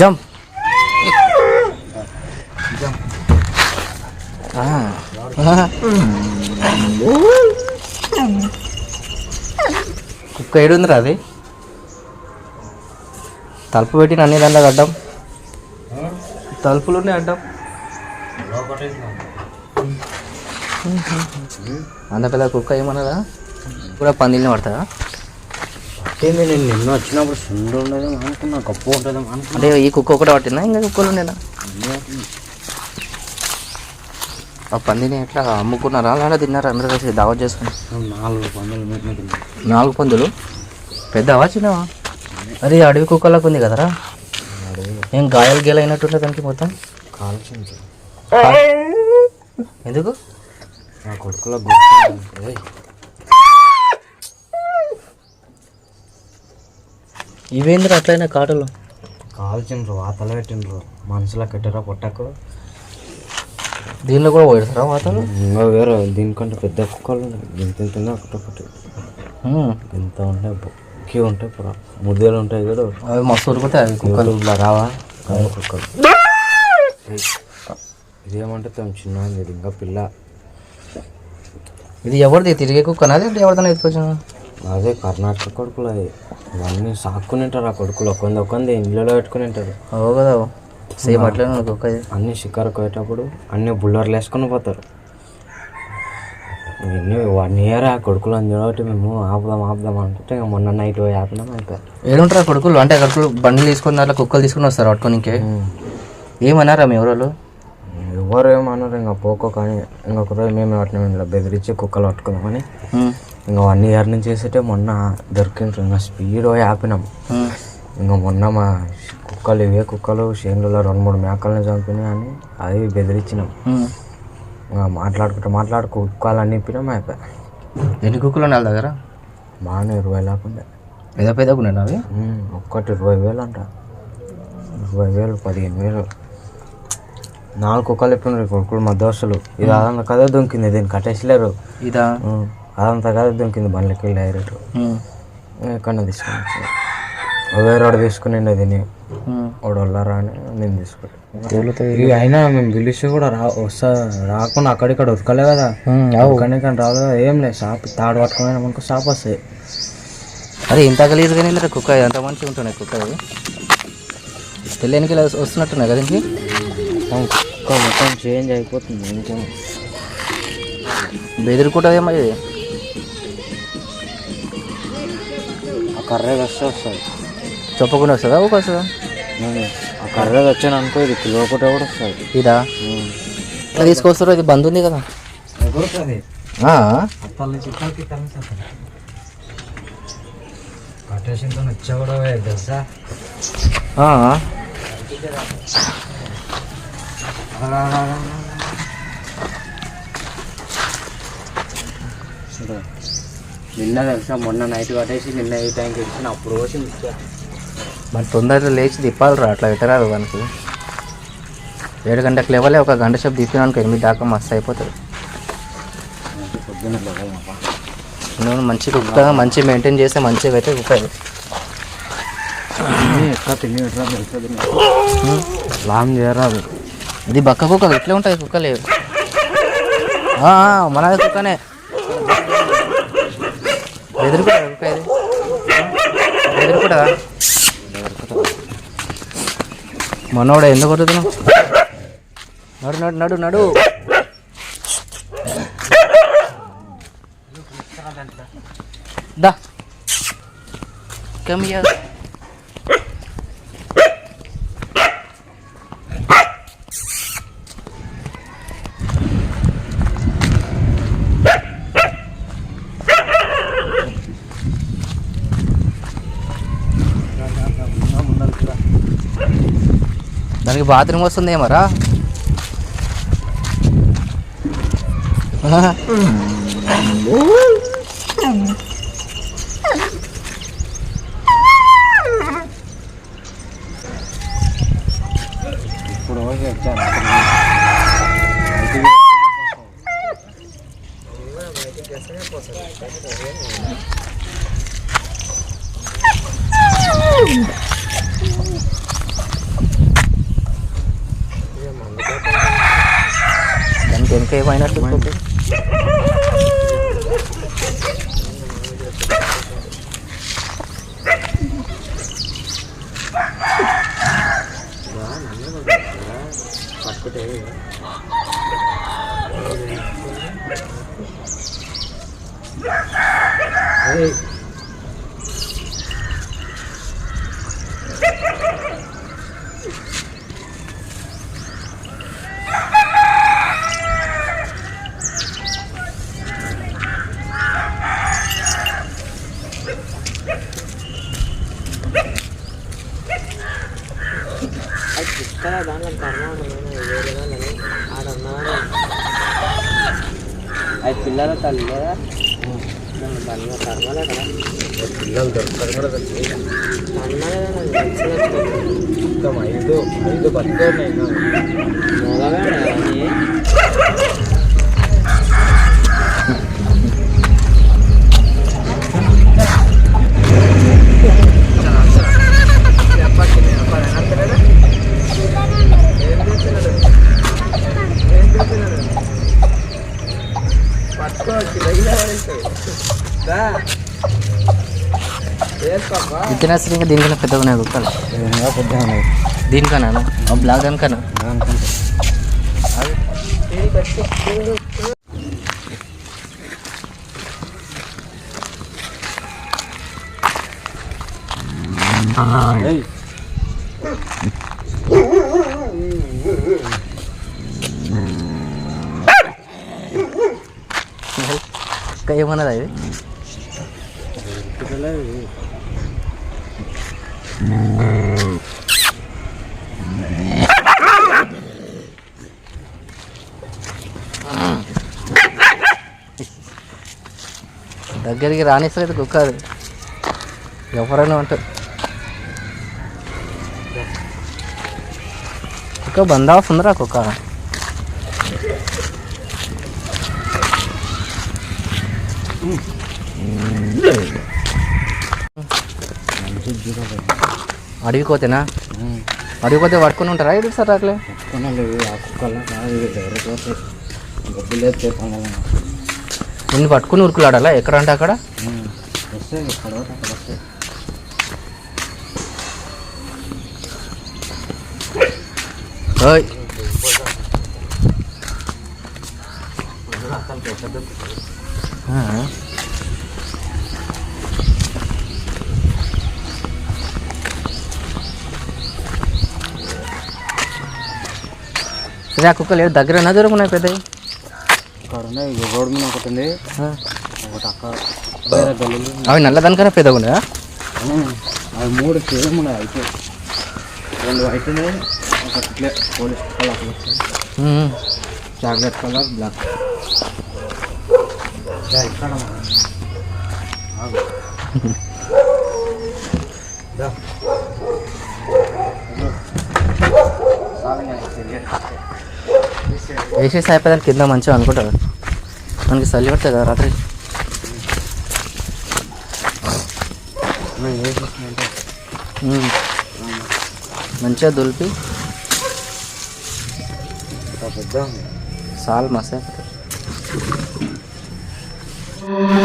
Jump ah. కుక్క ఏడుందిరా అది? తలుపు పెట్టి అన్ని దాంట్లో అడ్డం? తలుపులోనే అడ్డం. అంత పెద్ద కుక్క ఏమన్నదా? కూడా పందిల్ని పడతారా ఏంది నేను నిన్న వచ్చినప్పుడు సుండు ఉండదు అనుకున్నా గొప్ప ఉంటుంది అనుకున్నా. అంటే ఈ కుక్క ఒకటే పట్టిందా? ఇంకా కుక్కలు ఉండేనా? ఆ పందిని ఎట్లా అమ్ముకున్నారా? లేదా తిన్నారా? అందరూ కలిసి దావత్ చేసుకుని? నాలుగు పందులు తిన్నా. నాలుగు పందులు? పెద్దవా చిన్నవా? అది అడవి కుక్కలకు ఉంది కదరా. ఏం గాయాలు గీల అయినట్టుండే దానికి మొత్తం? కాల్చింది. ఎందుకు? నా కొడుకులో ఇవేంద్ర అట్లయినా కాటలు? కాల్చిండ్రు వాతలు పెట్టిండ్రు మనసులో కట్టారా పొట్టకు. దీనిలో కూడా పోయిస్తారా వాతలు? ఇంకా వేరే దీనికంటే పెద్ద కుక్కలు ఉన్నాయి. ఇంత ఇంత ఒకటి ఒకటి ఇంత ఉంటాయి బొక్కి ఉంటాయి పురా. ముద్దలు ఉంటాయి కదా అవి మస్తు ఉరుకుతాయి అవి కుక్కలు. రావా? కుక్కలు. ఇదేమంటే తను చిన్న ఇది ఇంకా పిల్ల. ఇది ఎవరిది? తిరిగే కుక్కనా? ఎవరిదైనా ఎత్తుకొచ్చిన? అదే కర్ణాటక కొడుకులు అది ఇవన్నీ సాక్కుని ఉంటారు ఆ కొడుకులు. ఒకంది ఒకంది ఇండ్లలో పెట్టుకుని ఉంటారు. కదా సేమ్ అట్లనే ఉంది కుక్క ఇది అన్ని షికారు పోయేటప్పుడు అన్ని బుల్లర్లు వేసుకొని పోతారు. ఇవన్నీ వన్ ఇయర్ ఆ కొడుకులు అని చూడబట్టి మేము ఆపుదాం ఆపుదాం అనుకుంటే ఇక మొన్న నైట్ పోయి ఆపినాం అయిపోయారు. ఏడుంటారా కొడుకులు? అంటే కొడుకులు బండిలు తీసుకుని దాంట్లో కుక్కలు తీసుకుని వస్తారు పట్టుకోనికే ఏమన్నారా మీ ఎవరోళ్ళు? ఎవరు ఏమన్నారు? ఇంకా పోకో కానీ ఇంకొక రోజు మేము ఇలా బెదిరించి కుక్కలు పట్టుకుందామని. ఇంకా వన్ ఇయర్ నుంచి చేసేటే మొన్న దొరికిండ్రు. ఇంకా స్పీడ్ ఆపినాం. ఇంకా మొన్న మా కుక్కలు ఇవే కుక్కలు చేనులలో రెండు మూడు మేకల్ని చంపినాయి అని అవి బెదిరించినాం. ఇంకా మాట్లాడుకుంటూ మాట్లాడుకు కుక్కలు అన్ని ఇప్పినాం అయిపోయి. ఎన్ని కుక్కలు ఉన్నాయి దగ్గర? బాగానే ఇరవై లేకుండా పెద్ద పెద్దగా ఉన్నాయి అవి? ఒక్కటి ఇరవై వేలు అంట. ఇరవై వేలు పదిహేను వేలు. నాలుగు కుక్కలు ఇప్పినారు మా దోస్తులు. ఇది అదంతా కదే దొంకింది దీన్ని కట్టేసలేరు. ఇదా? అదంతా కదే దొంకింది బండ్లకి వెళ్ళి డైరెక్ట్. ఎక్కడ తీసుకుని వచ్చాను. వేరే వాడు తీసుకుని ఉమ్. వాడు వల్లరా అని నేను తీసుకుని. తేలుతాయి ఇవి అయినా మేము పిలిచి కూడా రా వస్తా రాకుండా అక్కడిక్కడ ఉరకలే కదా. అవు కానీ కానీ రాలేదు కదా ఏం లేదు షాప్ తాడు పట్టుకుని మనకు షాప్ వస్తాయి. అరే ఇంత గలీజ్ కానీ కుక్క ఎంత మంచిగా ఉంటున్నాయి కుక్క ఇలా వస్తున్నట్టున్నాయి కదా మొత్తం కుక్క మొత్తం చేంజ్ అయిపోతుంది ఇంకేం. బెదిరికుంటుందేమో ఇది. ఆ కర్రగా వస్తే వస్తుంది చెప్పకుండా వస్తుందా ఊక వస్తుందా ఆ కర్రగా వచ్చాను అనుకో ఇది కిలో ఒకటి కూడా వస్తుంది. ఇదా? ఇట్లా తీసుకొస్తారో ఇది బంద్ ఉంది కదా. కట్టేసింతో వచ్చా కూడా తెలుసా? ఆ. నిన్న తెలుసా మొన్న నైట్ కట్టేసి నిన్న ఈ టైంకి వచ్చిన అప్పుడు వచ్చింది మరి తొందరగా లేచి తిప్పాలిరా అట్లా పెట్టరాదు మనకి ఏడు గంటలకు లేవాలి ఒక గంట సేపు తిప్పినానికి ఎనిమిది దాకా మస్తు అయిపోతుంది. నువ్వు మంచి కుక్క మంచి మెయింటైన్ చేస్తే మంచిగా అయితే కుక్క ఇది. ఇది ఎక్కడ తిని పెట్టరా తెలుస్తుంది లాంగ్ చేయరాదు. ఇది బక్క కుక్క ఎట్లా ఉంటాయి కుక్క లేవు ఆ, ఆ, మనది కుక్కనే. ఎదురుకుంటా కుక్క ఇది? మనోడ ఎందుకు కొట్టుతున్నావు నడు నడు నడు నడు. దా. కమ్ దానికి బాత్రూమ్ వస్తుందేమరా ఇప్పుడు రోజు వచ్చాను కుక్క ఏమైనట్టు కుక్క పట్టుకుంటే అది పిల్లల తల్లి కదా పిల్లలు దొరకదు కూడా మొత్తం ఐదు ఐదు బతికే ఉన్నాయి ఇంకా. ఇంకా దీనికన్నా పెద్దగా ఉన్నాయి కుక్కలు పెద్దగా ఉన్నాయి దీనికన్నా బ్లాక్ దానికన్నా అనుకుంటా కుక్క ఏమన్నది అది? దగ్గరికి రానిస్తలేదు కుక్క అది. ఎవరైనా అంటారు కుక్క బందా సుందరా కుక్క మంచి జీరో పెద్ద. అడవికి పోతేనా ఉమ్. అడవికి పోతే పట్టుకుని ఉంటారా ఇటు సార్ అట్లే పట్టుకున్నాళ్ళు ఇవి అడవి కోతేనా అడవి కోతే పట్టుకుని ఉంటారా ఇది సార్ అట్లే? నిన్ను పట్టుకుని ఉరుకులాడాలా? ఎక్కడ అంటే అక్కడ? ఓయ్. సరే ఆ కుక్కలు ఏడు దగ్గర దూరం ఉన్నాయి పెద్దవి ఇక్కడ ఉన్నాయి రోడ్డు మీద ఒకటి ఉంది. ఒకటి అక్కడ. అవి నల్లదానికన్నా పెద్దగా ఉన్నాయా. అవి మూడు సేమ్ ఉన్నాయి అయితే రెండు వైట్ ఉన్నాయి ఒకటి పోలీస్ కలర్ అక్కడ. చాక్లెట్ కలర్ బ్లాక్ వేసేసి అయిపోయేదానికి కింద మంచిగా అనుకుంటారు. మనకి చలి పడుతుంది కదా రాత్రి. మంచిగా దులిపి. సాల్ మస్తు Oh.